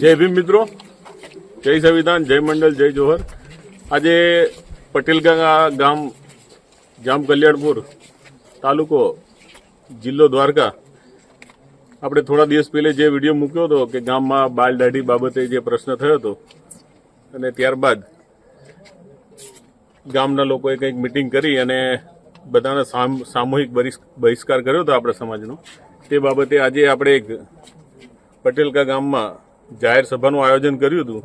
જય ભીમ મિત્રો. જય સંવિધાન, જય મંડળ, જય જોહર. આજે પટેલગા ગામ જામ કલ્યાણપુર તાલુકો, જિલ્લો દ્વારકા. આપણે થોડા દિવસ પહેલે જે વીડિયો મૂક્યો હતો કે ગામમાં બાલ દાઢી બાબતે જે પ્રશ્ન થયો હતો, અને ત્યારબાદ ગામના લોકોએ કંઈક મિટિંગ કરી અને બધાને સામ- સામૂહિક બહિષ્કાર કર્યો હતો આપણા સમાજનો. તે બાબતે આજે આપણે એક પટેલકા ગામમાં જાહેર સભાનું આયોજન કર્યું હતું.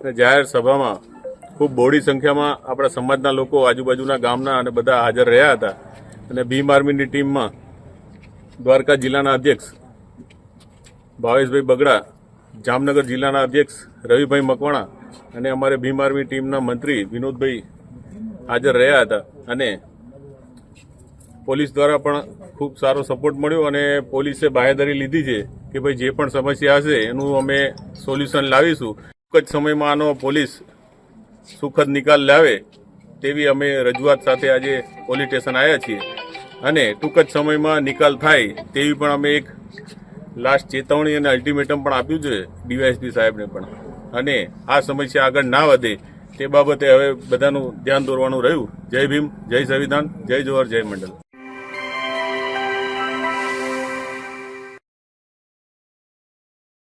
અને જાહેર સભામાં ખૂબ બહોળી સંખ્યામાં આપણા સમાજના લોકો આજુબાજુના ગામના અને બધા હાજર રહ્યા હતા. અને ભીમ આર્મીની ટીમમાં દ્વારકા જિલ્લાના અધ્યક્ષ ભાવેશભાઈ બગડા, જામનગર જિલ્લાના અધ્યક્ષ રવિભાઈ મકવાણા અને અમારે ભીમ આર્મી ટીમના મંત્રી વિનોદભાઈ હાજર રહ્યા હતા. અને પોલીસ દ્વારા પણ ખૂબ સારો સપોર્ટ મળ્યો અને પોલીસે બાહેધરી લીધી છે. કે ભાઈ જે પણ સમસ્યા હશે એનું અમે સોલ્યુશન લાવીશું. ટૂંક જ સમયમાં આનો પોલીસ સુખદ નિકાલ લાવે તેવી અમે રજૂઆત સાથે આજે પોલીસ સ્ટેશન આવ્યા છીએ. અને ટૂંક જ સમયમાં નિકાલ થાય તેવી પણ અમે એક લાસ્ટ ચેતવણી અને અલ્ટિમેટમ પણ આપ્યું છે ડીવાયએસપી સાહેબને પણ. અને આ સમસ્યા આગળ ના વધે તે બાબતે હવે બધાનું ધ્યાન દોરવાનું રહ્યું. જય ભીમ, જય સંવિધાન, જય જોહર જય મંડળ